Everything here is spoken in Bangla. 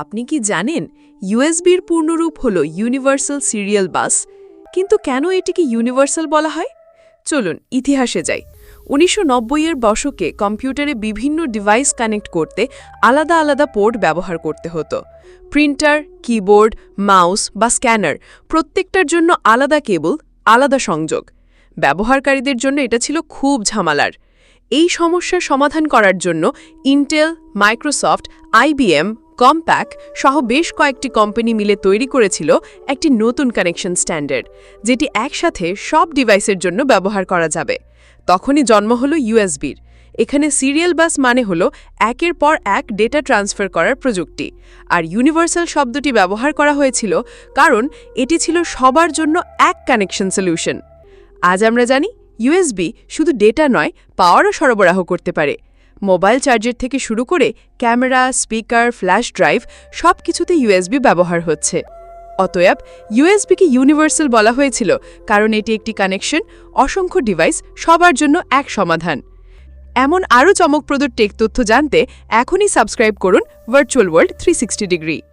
আপনি কি জানেন ইউএসবির পূর্ণরূপ হল ইউনিভার্সাল সিরিয়াল বাস, কিন্তু কেন এটিকে ইউনিভার্সাল বলা হয়? চলুন, ইতিহাসে যাই। উনিশশো এর দশকে কম্পিউটারে বিভিন্ন ডিভাইস কানেক্ট করতে আলাদা আলাদা পোর্ট ব্যবহার করতে হতো। প্রিন্টার, কিবোর্ড, মাউস বা স্ক্যানার, প্রত্যেকটার জন্য আলাদা কেবল, আলাদা সংযোগ। ব্যবহারকারীদের জন্য এটা ছিল খুব ঝামালার। এই সমস্যার সমাধান করার জন্য ইন্টেল মাইক্রোসফট আইবিএম কম্প্যাক সহ বেশ কয়েকটি কোম্পানি মিলে তৈরি করেছিল একটি নতুন কানেকশন স্ট্যান্ডার্ড যেটি একসাথে সব ডিভাইসের জন্য ব্যবহার করা যাবে। তখনই জন্ম হলো ইউএসবির এখানে সিরিয়াল বাস মানে হলো একের পর এক ডেটা ট্রান্সফার করার প্রযুক্তি। আর ইউনিভার্সাল শব্দটি ব্যবহার করা হয়েছিল কারণ এটি ছিল সবার জন্য এক কানেকশন সলিউশন আজ আমরা জানি ইউএসবি শুধু ডেটা নয় পাওয়ারও সরবরাহ করতে পারে। মোবাইল চার্জের থেকে শুরু করে ক্যামেরা, স্পিকার, ফ্ল্যাশ ড্রাইভ সব কিছুতে ইউএসবি ব্যবহার হচ্ছে। অতএব, ইউএসবিকে ইউনিভার্সাল বলা হয়েছিল, কারণ এটি একটি কানেকশন, অসংখ্য ডিভাইস, সবার জন্য এক সমাধান। এমন আরও চমকপ্রদ টেক তথ্য জানতে এখনই সাবস্ক্রাইব করুন ভার্চুয়াল ওয়ার্ল্ড থ্রি ডিগ্রি।